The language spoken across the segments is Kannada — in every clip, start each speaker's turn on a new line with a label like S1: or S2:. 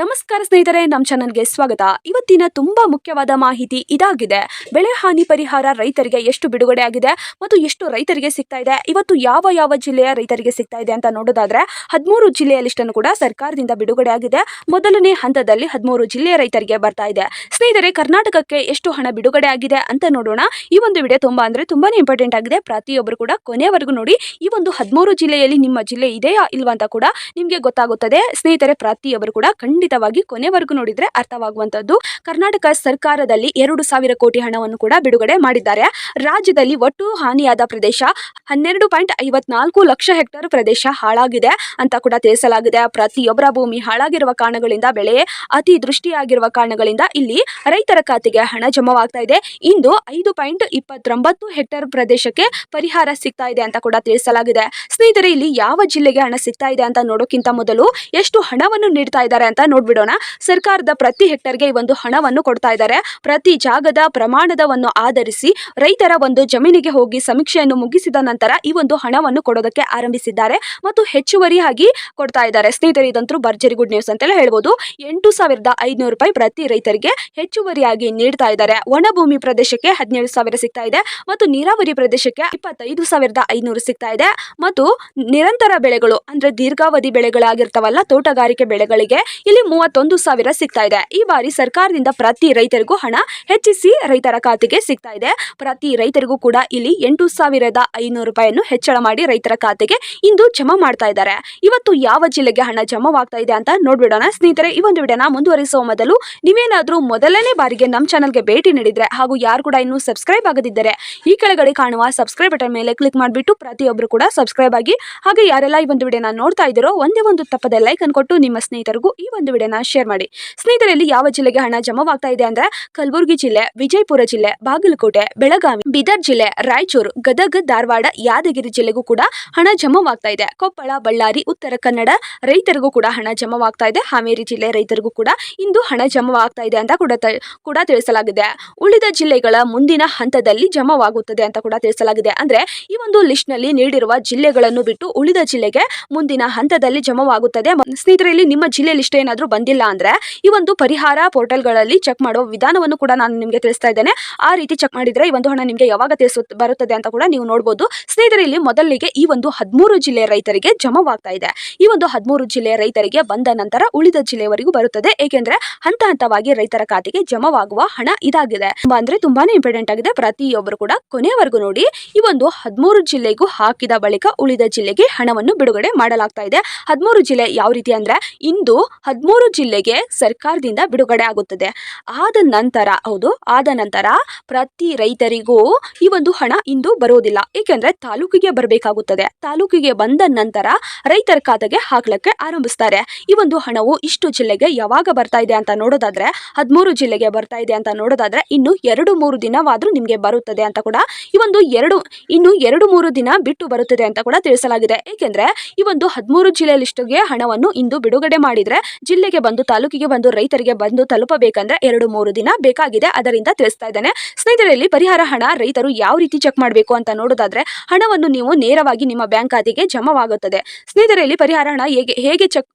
S1: ನಮಸ್ಕಾರ ಸ್ನೇಹಿತರೆ ನಮ್ಮ ಚಾನಲ್ಗೆ ಸ್ವಾಗತ. ಇವತ್ತಿನ ತುಂಬಾ ಮುಖ್ಯವಾದ ಮಾಹಿತಿ ಇದಾಗಿದೆ. ಬೆಳೆ ಹಾನಿ ಪರಿಹಾರ ರೈತರಿಗೆ ಎಷ್ಟು ಬಿಡುಗಡೆ ಆಗಿದೆ ಮತ್ತು ಎಷ್ಟು ರೈತರಿಗೆ ಸಿಗ್ತಾ ಇದೆ, ಇವತ್ತು ಯಾವ ಯಾವ ಜಿಲ್ಲೆಯ ರೈತರಿಗೆ ಸಿಗ್ತಾ ಇದೆ ಅಂತ ನೋಡೋದಾದ್ರೆ, ಹದಿಮೂರು ಜಿಲ್ಲೆಯ ಲಿಸ್ಟನ್ನು ಕೂಡ ಸರ್ಕಾರದಿಂದ ಬಿಡುಗಡೆ ಆಗಿದೆ. ಮೊದಲನೇ ಹಂತದಲ್ಲಿ ಹದಿಮೂರು ಜಿಲ್ಲೆಯ ರೈತರಿಗೆ ಬರ್ತಾ ಇದೆ. ಸ್ನೇಹಿತರೆ, ಕರ್ನಾಟಕಕ್ಕೆ ಎಷ್ಟು ಹಣ ಬಿಡುಗಡೆ ಆಗಿದೆ ಅಂತ ನೋಡೋಣ. ಈ ಒಂದು ವಿಡಿಯೋ ತುಂಬಾ ಅಂದ್ರೆ ತುಂಬಾನೇ ಇಂಪಾರ್ಟೆಂಟ್ ಆಗಿದೆ. ಪ್ರತಿಯೊಬ್ಬರು ಕೂಡ ಕೊನೆಯವರೆಗೂ ನೋಡಿ. ಈ ಒಂದು ಹದಿಮೂರು ಜಿಲ್ಲೆಯಲ್ಲಿ ನಿಮ್ಮ ಜಿಲ್ಲೆ ಇದೆಯಾ ಇಲ್ವಾ ಅಂತ ಕೂಡ ನಿಮಗೆ ಗೊತ್ತಾಗುತ್ತದೆ. ಸ್ನೇಹಿತರೆ, ಪ್ರತಿಯೊಬ್ಬರು ಕೂಡ ಖಂಡಿತವಾಗಿ ಕೊನೆವರೆಗೂ ನೋಡಿದ್ರೆ ಅರ್ಥವಾಗುವಂತದ್ದು ಕರ್ನಾಟಕ ಸರ್ಕಾರದಲ್ಲಿ ಎರಡು ಸಾವಿರ ಕೋಟಿ ಹಣವನ್ನು ಕೂಡ ಬಿಡುಗಡೆ ಮಾಡಿದ್ದಾರೆ. ರಾಜ್ಯದಲ್ಲಿ ಒಟ್ಟು ಹಾನಿಯಾದ ಪ್ರದೇಶ ಹನ್ನೆರಡು ಪಾಯಿಂಟ್ ಐವತ್ನಾಲ್ಕು ಲಕ್ಷ ಹೆಕ್ಟೇರ್ ಪ್ರದೇಶ ಹಾಳಾಗಿದೆ ಅಂತ ಕೂಡ ತಿಳಿಸಲಾಗಿದೆ. ಪ್ರತಿಯೊಬ್ಬರ ಭೂಮಿ ಹಾಳಾಗಿರುವ ಕಾರಣಗಳಿಂದ ಬೆಳೆ ಅತಿ ದೃಷ್ಟಿಯಾಗಿರುವ ಕಾರಣಗಳಿಂದ ಇಲ್ಲಿ ರೈತರ ಖಾತೆಗೆ ಹಣ ಜಮಾವಾಗ್ತಾ ಇದೆ. ಇಂದು ಐದು ಪಾಯಿಂಟ್ ಇಪ್ಪತ್ತೊಂಬತ್ತು ಹೆಕ್ಟೇರ್ ಪ್ರದೇಶಕ್ಕೆ ಪರಿಹಾರ ಸಿಗ್ತಾ ಇದೆ ಅಂತ ಕೂಡ ತಿಳಿಸಲಾಗಿದೆ. ಸ್ನೇಹಿತರೆ, ಇಲ್ಲಿ ಯಾವ ಜಿಲ್ಲೆಗೆ ಹಣ ಸಿಗ್ತಾ ಇದೆ ಅಂತ ನೋಡೋಕ್ಕಿಂತ ಮೊದಲು ಎಷ್ಟು ಹಣವನ್ನು ನೀಡ್ತಾ ಇದ್ದಾರೆ ಅಂತ ನೋಡ್ಬಿಡೋಣ. ಸರ್ಕಾರದ ಪ್ರತಿ ಹೆಕ್ಟರ್ಗೆ ಈ ಒಂದು ಹಣವನ್ನು ಕೊಡ್ತಾ ಇದ್ದಾರೆ. ಪ್ರತಿ ಜಾಗದ ಪ್ರಮಾಣದವನ್ನು ಆಧರಿಸಿ ರೈತರ ಒಂದು ಜಮೀನಿಗೆ ಹೋಗಿ ಸಮೀಕ್ಷೆಯನ್ನು ಮುಗಿಸಿದ ನಂತರ ಈ ಒಂದು ಹಣವನ್ನು ಕೊಡೋದಕ್ಕೆ ಆರಂಭಿಸಿದ್ದಾರೆ. ಮತ್ತು ಹೆಚ್ಚುವರಿಯಾಗಿ ಕೊಡ್ತಾ ಇದ್ದಾರೆ. ಸ್ನೇಹಿತರೆ, ಇದಂತೂ ಭರ್ಜರಿ ಗುಡ್ ನ್ಯೂಸ್ ಅಂತೆಲ್ಲ ಹೇಳ್ಬೋದು. ಎಂಟು ಸಾವಿರದ ಐದುನೂರು ರೂಪಾಯಿ ಪ್ರತಿ ರೈತರಿಗೆ ಹೆಚ್ಚುವರಿಯಾಗಿ ನೀಡ್ತಾ ಇದ್ದಾರೆ. ಒಣಭೂಮಿ ಪ್ರದೇಶಕ್ಕೆ ಹದಿನೇಳು ಸಾವಿರ ಸಿಗ್ತಾ ಇದೆ. ಮತ್ತು ನೀರಾವರಿ ಪ್ರದೇಶಕ್ಕೆ ಇಪ್ಪತ್ತೈದು ಸಾವಿರದ ಐನೂರು ಸಿಗ್ತಾ ಇದೆ. ಮತ್ತು ನಿರಂತರ ಬೆಳೆಗಳು ಅಂದ್ರೆ ದೀರ್ಘಾವಧಿ ಬೆಳೆಗಳಾಗಿರ್ತಾವಲ್ಲ, ತೋಟಗಾರಿಕೆ ಬೆಳೆಗಳಿಗೆ ಮೂವತ್ತೊಂದು ಸಾವಿರ ಸಿಗ್ತಾ ಇದೆ. ಈ ಬಾರಿ ಸರ್ಕಾರದಿಂದ ಪ್ರತಿ ರೈತರಿಗೂ ಹಣ ಹೆಚ್ಚಿಸಿ ರೈತರ ಖಾತೆಗೆ ಸಿಗ್ತಾ ಇದೆ. ಪ್ರತಿ ರೈತರಿಗೂ ಕೂಡ ಇಲ್ಲಿ ಎಂಟು ಸಾವಿರದ ಐನೂರು ರೂಪಾಯಿಯನ್ನು ಹೆಚ್ಚಳ ಮಾಡಿ ರೈತರ ಖಾತೆಗೆ ಇಂದು ಜಮಾ ಮಾಡ್ತಾ ಇದ್ದಾರೆ. ಇವತ್ತು ಯಾವ ಜಿಲ್ಲೆಗೆ ಹಣ ಜಮಾವಾಗ್ತಾ ಇದೆ ಅಂತ ನೋಡ್ಬಿಡೋಣ. ಸ್ನೇಹಿತರೆ, ಈ ಒಂದು ವಿಡಿಯೋನ ಮುಂದುವರಿಸುವ ಮೊದಲು ನೀವೇನಾದರೂ ಮೊದಲನೇ ಬಾರಿಗೆ ನಮ್ಮ ಚಾನಲ್ಗೆ ಭೇಟಿ ನೀಡಿದ್ರೆ ಹಾಗೂ ಯಾರು ಕೂಡ ಇನ್ನೂ ಸಬ್ಸ್ಕ್ರೈಬ್ ಆಗದಿದ್ದರೆ ಈ ಕೆಳಗಡೆ ಕಾಣುವ ಸಬ್ಸ್ಕ್ರೈಬ್ ಬಟನ್ ಮೇಲೆ ಕ್ಲಿಕ್ ಮಾಡಿಬಿಟ್ಟು ಪ್ರತಿಯೊಬ್ಬರು ಕೂಡ ಸಬ್ಸ್ಕ್ರೈಬ್ ಆಗಿ ಹಾಗೆ ಯಾರೆಲ್ಲ ಈ ಒಂದು ವಿಡಿಯೋನ ನೋಡ್ತಾ ಇದ್ದೀರೋ, ಒಂದೇ ಒಂದು ತಪ್ಪದೆ ಲೈಕ್ ಅನ್ನು ಕೊಟ್ಟು ನಿಮ್ಮ ಸ್ನೇಹಿತರಿಗೂ ಈ ಒಂದು ವಿಡಿಯೋನ ಶೇರ್ ಮಾಡಿ. ಸ್ನೇಹಿತರಲ್ಲಿ ಯಾವ ಜಿಲ್ಲೆಗೆ ಹಣ ಜಮವಾಗ್ತಾ ಇದೆ ಅಂದ್ರೆ ಕಲಬುರಗಿ ಜಿಲ್ಲೆ, ವಿಜಯಪುರ ಜಿಲ್ಲೆ, ಬಾಗಲಕೋಟೆ, ಬೆಳಗಾವಿ, ಬೀದರ್ ಜಿಲ್ಲೆ, ರಾಯಚೂರು, ಗದಗ, ಧಾರವಾಡ, ಯಾದಗಿರಿ ಜಿಲ್ಲೆಗೂ ಕೂಡ ಹಣ ಜಮವಾಗ್ತಾ ಇದೆ. ಕೊಪ್ಪಳ, ಬಳ್ಳಾರಿ, ಉತ್ತರ ಕನ್ನಡ ರೈತರಿಗೂ ಕೂಡ ಹಣ ಜಮವಾಗ್ತಾ ಇದೆ. ಹಾವೇರಿ ಜಿಲ್ಲೆ ರೈತರಿಗೂ ಕೂಡ ಇಂದು ಹಣ ಜಮವಾಗ್ತಾ ಇದೆ ಅಂತ ಕೂಡ ಕೂಡ ತಿಳಿಸಲಾಗಿದೆ. ಉಳಿದ ಜಿಲ್ಲೆಗಳ ಮುಂದಿನ ಹಂತದಲ್ಲಿ ಜಮವಾಗುತ್ತದೆ ಅಂತ ಕೂಡ ತಿಳಿಸಲಾಗಿದೆ. ಅಂದ್ರೆ ಈ ಒಂದು ಲಿಸ್ಟ್ನಲ್ಲಿ ನೀಡಿರುವ ಜಿಲ್ಲೆಗಳನ್ನು ಬಿಟ್ಟು ಉಳಿದ ಜಿಲ್ಲೆಗೆ ಮುಂದಿನ ಹಂತದಲ್ಲಿ ಜಮವಾಗುತ್ತದೆ. ಸ್ನೇಹಿತರಲ್ಲಿ ನಿಮ್ಮ ಜಿಲ್ಲೆ ಲಿಸ್ಟ್ ಏನಾದರೂ ಬಂದಿಲ್ಲ ಅಂದ್ರೆ ಈ ಒಂದು ಪರಿಹಾರ ಪೋರ್ಟಲ್ಗಳಲ್ಲಿ ಚೆಕ್ ಮಾಡುವ ವಿಧಾನವನ್ನು ಕೂಡ ನಾನು ನಿಮಗೆ ತಿಳಿಸ್ತಾ ಇದ್ದೇನೆ. ಆ ರೀತಿ ಚೆಕ್ ಮಾಡಿದ್ರೆ ಈ ಒಂದು ಹಣ ನಿಮಗೆ ಯಾವಾಗ ತಿಳಿಸು, ಬರುತ್ತದೆ ಅಂತ ಕೂಡ ನೀವು ನೋಡಬಹುದು ಸ್ನೇಹಿತರೆ, ಇಲ್ಲಿ ಮೊದಲಿಗೆ ಈ ಒಂದು ಹದಿಮೂರು ಜಿಲ್ಲೆಯ ರೈತರಿಗೆ ಜಮವಾಗ್ತಾ ಇದೆ. ಈ ಒಂದು ಹದಿಮೂರು ಜಿಲ್ಲೆಯ ರೈತರಿಗೆ ಬಂದ ನಂತರ ಉಳಿದ ಜಿಲ್ಲೆಯವರೆಗೂ ಬರುತ್ತದೆ. ಏಕೆಂದರೆ ಹಂತ ಹಂತವಾಗಿ ರೈತರ ಖಾತೆಗೆ ಜಮವಾಗುವ ಹಣ ಇದಾಗಿದೆ. ಅಂದ್ರೆ ತುಂಬಾನೇ ಇಂಪಾರ್ಟೆಂಟ್ ಆಗಿದೆ. ಪ್ರತಿಯೊಬ್ಬರು ಕೂಡ ಕೊನೆಯವರೆಗೂ ನೋಡಿ ಈ ಒಂದು ಹದಿಮೂರು ಜಿಲ್ಲೆಗೂ ಹಾಕಿದ ಬಳಿಕ ಉಳಿದ ಜಿಲ್ಲೆಗೆ ಹಣವನ್ನು ಬಿಡುಗಡೆ ಮಾಡಲಾಗ್ತಾ ಇದೆ. ಹದಿಮೂರು ಜಿಲ್ಲೆ ಯಾವ ರೀತಿ ಅಂದ್ರೆ ಇಂದು ಹದಿಮೂರು ಜಿಲ್ಲೆಗೆ ಸರ್ಕಾರದಿಂದ ಬಿಡುಗಡೆ ಆಗುತ್ತದೆ. ಆದ ನಂತರ, ಹೌದು, ಆದ ನಂತರ ಪ್ರತಿ ರೈತರಿಗೂ ಈ ಒಂದು ಹಣ ಇಂದು ಬರೋದಿಲ್ಲ ಏಕೆಂದ್ರೆ ತಾಲೂಕಿಗೆ ಬರಬೇಕಾಗುತ್ತದೆ. ತಾಲೂಕಿಗೆ ಬಂದ ನಂತರ ರೈತರ ಖಾತೆಗೆ ಹಾಕ್ಲಕ್ಕೆ ಆರಂಭಿಸ್ತಾರೆ. ಈ ಒಂದು ಹಣವು ಇಷ್ಟು ಜಿಲ್ಲೆಗೆ ಯಾವಾಗ ಬರ್ತಾ ಇದೆ ಅಂತ ನೋಡೋದಾದ್ರೆ, ಹದಿಮೂರು ಜಿಲ್ಲೆಗೆ ಬರ್ತಾ ಇದೆ ಅಂತ ನೋಡೋದಾದ್ರೆ ಇನ್ನು ಎರಡು ಮೂರು ದಿನವಾದ್ರೂ ನಿಮಗೆ ಬರುತ್ತದೆ ಅಂತ ಕೂಡ ಈ ಒಂದು ಎರಡು, ಇನ್ನು ಎರಡು ಮೂರು ದಿನ ಬಿಟ್ಟು ಬರುತ್ತದೆ ಅಂತ ಕೂಡ ತಿಳಿಸಲಾಗಿದೆ. ಏಕೆಂದ್ರೆ ಈ ಒಂದು ಹದಿಮೂರು ಜಿಲ್ಲೆ ಲಿಸ್ಟ್ಗೆ ಹಣವನ್ನು ಇಂದು ಬಿಡುಗಡೆ ಮಾಡಿದ್ರೆ ಜಿಲ್ಲೆಗೆ ಬಂದು, ತಾಲೂಕಿಗೆ ಬಂದು, ರೈತರಿಗೆ ಬಂದು ತಲುಪಬೇಕಂದ್ರೆ ಎರಡು ಮೂರು ದಿನ ಬೇಕಾಗಿದೆ. ಅದರಿಂದ ತಿಳಿಸ್ತಾ ಇದ್ದಾನೆ. ಸ್ನೇಹಿತರಲ್ಲಿ ಪರಿಹಾರ ಹಣ ರೈತರು ಯಾವ ರೀತಿ ಚೆಕ್ ಮಾಡಬೇಕು ಅಂತ ನೋಡೋದಾದ್ರೆ, ಹಣವನ್ನು ನೀವು ನೇರವಾಗಿ ನಿಮ್ಮ ಬ್ಯಾಂಕ್ ಖಾತೆಗೆ ಜಮಾವಾಗುತ್ತದೆ. ಸ್ನೇಹಿತರಲ್ಲಿ ಪರಿಹಾರ ಹಣ ಹೇಗೆ ಹೇಗೆ ಚೆಕ್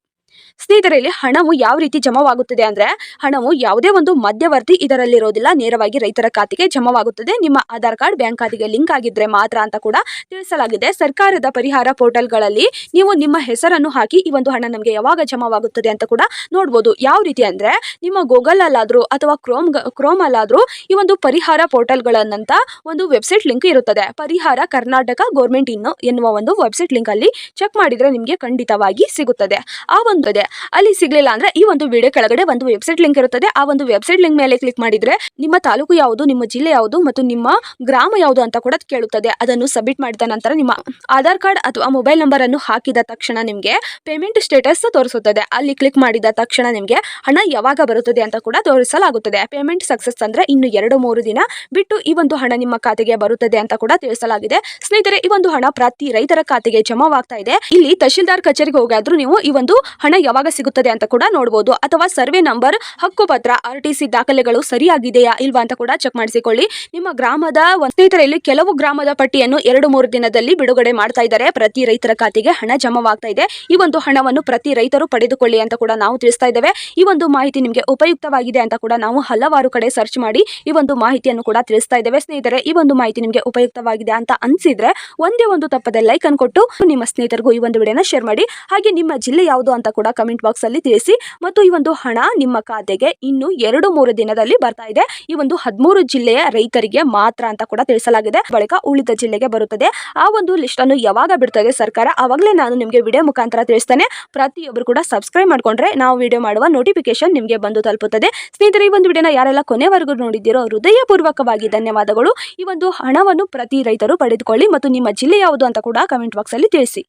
S1: ಸ್ನೇಹಿತರಲ್ಲಿ ಹಣವು ಯಾವ ರೀತಿ ಜಮಾವಾಗುತ್ತದೆ ಅಂದ್ರೆ ಹಣವು ಯಾವುದೇ ಒಂದು ಮಧ್ಯವರ್ತಿ ಇದರಲ್ಲಿರೋದಿಲ್ಲ. ನೇರವಾಗಿ ರೈತರ ಖಾತೆಗೆ ಜಮಾವಾಗುತ್ತದೆ. ನಿಮ್ಮ ಆಧಾರ್ ಕಾರ್ಡ್, ಬ್ಯಾಂಕ್ ಖಾತೆಗೆ ಲಿಂಕ್ ಆಗಿದ್ರೆ ಮಾತ್ರ ಅಂತ ಕೂಡ ತಿಳಿಸಲಾಗಿದೆ. ಸರ್ಕಾರದ ಪರಿಹಾರ ಪೋರ್ಟಲ್ಗಳಲ್ಲಿ ನೀವು ನಿಮ್ಮ ಹೆಸರನ್ನು ಹಾಕಿ ಈ ಒಂದು ಹಣ ನಮಗೆ ಯಾವಾಗ ಜಮಾವಾಗುತ್ತದೆ ಅಂತ ಕೂಡ ನೋಡ್ಬೋದು. ಯಾವ ರೀತಿ ಅಂದ್ರೆ ನಿಮ್ಮ ಗೂಗಲ್ ಅಲ್ಲಾದ್ರೂ ಅಥವಾ ಕ್ರೋಮ್ ಕ್ರೋಮ್ ಅಲ್ಲಾದ್ರೂ ಈ ಒಂದು ಪರಿಹಾರ ಪೋರ್ಟಲ್ಗಳನ್ನಂತ ಒಂದು ವೆಬ್ಸೈಟ್ ಲಿಂಕ್ ಇರುತ್ತದೆ. ಪರಿಹಾರ ಕರ್ನಾಟಕ ಗೌರ್ಮೆಂಟ್ ಇನ್ನು ಎನ್ನುವ ಒಂದು ವೆಬ್ಸೈಟ್ ಲಿಂಕ್ ಅಲ್ಲಿ ಚೆಕ್ ಮಾಡಿದ್ರೆ ನಿಮಗೆ ಖಂಡಿತವಾಗಿ ಸಿಗುತ್ತದೆ. ಆ ಒಂದು ಇದೆ. ಅಲ್ಲಿ ಸಿಗ್ಲಿಲ್ಲ ಅಂದ್ರೆ ಈ ಒಂದು ವಿಡಿಯೋ ಕೆಳಗಡೆ ಒಂದು ವೆಬ್ಸೈಟ್ ಲಿಂಕ್ ಇರುತ್ತದೆ. ಆ ಒಂದು ವೆಬ್ಸೈಟ್ ಲಿಂಕ್ ಮೇಲೆ ಕ್ಲಿಕ್ ಮಾಡಿದ್ರೆ ನಿಮ್ಮ ತಾಲೂಕು ಯಾವುದು, ನಿಮ್ಮ ಜಿಲ್ಲೆ ಯಾವುದು ಮತ್ತು ನಿಮ್ಮ ಗ್ರಾಮ ಯಾವುದು ಅಂತ ಕೂಡ ಕೇಳುತ್ತದೆ. ಅದನ್ನು ಸಬ್ಮಿಟ್ ಮಾಡಿದ ನಂತರ ನಿಮ್ಮ ಆಧಾರ್ ಕಾರ್ಡ್ ಅಥವಾ ಮೊಬೈಲ್ ನಂಬರ್ ಅನ್ನು ಹಾಕಿದ ತಕ್ಷಣ ನಿಮಗೆ ಪೇಮೆಂಟ್ ಸ್ಟೇಟಸ್ ತೋರಿಸುತ್ತದೆ. ಅಲ್ಲಿ ಕ್ಲಿಕ್ ಮಾಡಿದ ತಕ್ಷಣ ನಿಮಗೆ ಹಣ ಯಾವಾಗ ಬರುತ್ತದೆ ಅಂತ ಕೂಡ ತೋರಿಸಲಾಗುತ್ತದೆ. ಪೇಮೆಂಟ್ ಸಕ್ಸಸ್ ಅಂದ್ರೆ ಇನ್ನು ಎರಡು, ಮೂರು ದಿನ ಬಿಟ್ಟು ಈ ಒಂದು ಹಣ ನಿಮ್ಮ ಖಾತೆಗೆ ಬರುತ್ತದೆ ಅಂತ ಕೂಡ ತಿಳಿಸಲಾಗಿದೆ. ಸ್ನೇಹಿತರೆ, ಈ ಒಂದು ಹಣ ಪ್ರತಿ ರೈತರ ಖಾತೆಗೆ ಜಮಾವಾಗ್ತಾ ಇದೆ. ಇಲ್ಲಿ ತಹಶೀಲ್ದಾರ್ ಕಚೇರಿಗೆ ಹೋಗಾದ್ರೂ ನೀವು ಈ ಒಂದು ಹಣ ಯಾವಾಗ ಸಿಗುತ್ತದೆ ಅಂತ ಕೂಡ ನೋಡಬಹುದು ಅಥವಾ ಸರ್ವೆ ನಂಬರ್, ಹಕ್ಕುಪತ್ರ, ಆರ್ ಟಿ ಸಿ ದಾಖಲೆಗಳು ಸರಿಯಾಗಿದೆಯಾ ಇಲ್ವಾ ಅಂತ ಕೂಡ ಚೆಕ್ ಮಾಡಿಸಿಕೊಳ್ಳಿ. ನಿಮ್ಮ ಗ್ರಾಮದ ಸ್ನೇಹಿತರಲ್ಲಿ ಕೆಲವು ಗ್ರಾಮದ ಪಟ್ಟಿಯನ್ನು ಎರಡು ಮೂರು ದಿನದಲ್ಲಿ ಬಿಡುಗಡೆ ಮಾಡ್ತಾ ಇದ್ದಾರೆ. ಪ್ರತಿ ರೈತರ ಖಾತೆಗೆ ಹಣ ಜಮಾವಾಗ್ತಾ ಇದೆ. ಈ ಒಂದು ಹಣವನ್ನು ಪ್ರತಿ ರೈತರು ಪಡೆದುಕೊಳ್ಳಿ ಅಂತ ಕೂಡ ನಾವು ತಿಳಿಸ್ತಾ ಇದ್ದೇವೆ. ಈ ಒಂದು ಮಾಹಿತಿ ನಿಮಗೆ ಉಪಯುಕ್ತವಾಗಿದೆ ಅಂತ ಕೂಡ ನಾವು ಹಲವಾರು ಕಡೆ ಸರ್ಚ್ ಮಾಡಿ ಈ ಒಂದು ಮಾಹಿತಿಯನ್ನು ಕೂಡ ತಿಳಿಸ್ತಾ ಇದ್ದೇವೆ. ಸ್ನೇಹಿತರೆ, ಈ ಒಂದು ಮಾಹಿತಿ ನಿಮಗೆ ಉಪಯುಕ್ತವಾಗಿದೆ ಅಂತ ಅನ್ಸಿದ್ರೆ ಒಂದೇ ಒಂದು ತಪ್ಪದೆ ಲೈಕ್ ಅನ್ನು ಕೊಟ್ಟು ನಿಮ್ಮ ಸ್ನೇಹಿತರಿಗೂ ಈ ಒಂದು ವಿಡಿಯೋನ ಶೇರ್ ಮಾಡಿ. ಹಾಗೆ ನಿಮ್ಮ ಜಿಲ್ಲೆ ಯಾವುದು ಅಂತ ಕೂಡ ಕಮೆಂಟ್ ಬಾಕ್ಸ್ ಅಲ್ಲಿ ತಿಳಿಸಿ. ಮತ್ತು ಈ ಒಂದು ಹಣ ನಿಮ್ಮ ಖಾತೆಗೆ ಇನ್ನು ಎರಡು ಮೂರು ದಿನದಲ್ಲಿ ಬರ್ತಾ ಇದೆ. ಈ ಒಂದು ಹದಿಮೂರು ಜಿಲ್ಲೆಯ ರೈತರಿಗೆ ಮಾತ್ರ ಅಂತ ಕೂಡ ತಿಳಿಸಲಾಗಿದೆ. ಬಳಿಕ ಉಳಿದ ಜಿಲ್ಲೆಗೆ ಬರುತ್ತದೆ. ಆ ಒಂದು ಲಿಸ್ಟ್ ಅನ್ನು ಯಾವಾಗ ಬಿಡ್ತದೆ ಸರ್ಕಾರ, ಆವಾಗಲೇ ನಾನು ನಿಮಗೆ ವಿಡಿಯೋ ಮುಖಾಂತರ ತಿಳಿಸ್ತೇನೆ. ಪ್ರತಿಯೊಬ್ಬರು ಕೂಡ ಸಬ್ಸ್ಕ್ರೈಬ್ ಮಾಡ್ಕೊಂಡ್ರೆ ನಾವು ವಿಡಿಯೋ ಮಾಡುವ ನೋಟಿಫಿಕೇಶನ್ ನಿಮಗೆ ಬಂದು ತಲುಪುತ್ತದೆ. ಸ್ನೇಹಿತರೆ, ಈ ಒಂದು ವಿಡಿಯೋನ ಯಾರೆಲ್ಲ ಕೊನೆವರೆಗೂ ನೋಡಿದ್ದೀರೋ ಹೃದಯಪೂರ್ವಕವಾಗಿ ಧನ್ಯವಾದಗಳು. ಈ ಒಂದು ಹಣವನ್ನು ಪ್ರತಿ ರೈತರು ಪಡೆದುಕೊಳ್ಳಿ ಮತ್ತು ನಿಮ್ಮ ಜಿಲ್ಲೆ ಯಾವುದು ಅಂತ ಕೂಡ ಕಮೆಂಟ್ ಬಾಕ್ಸ್ ಅಲ್ಲಿ ತಿಳಿಸಿ.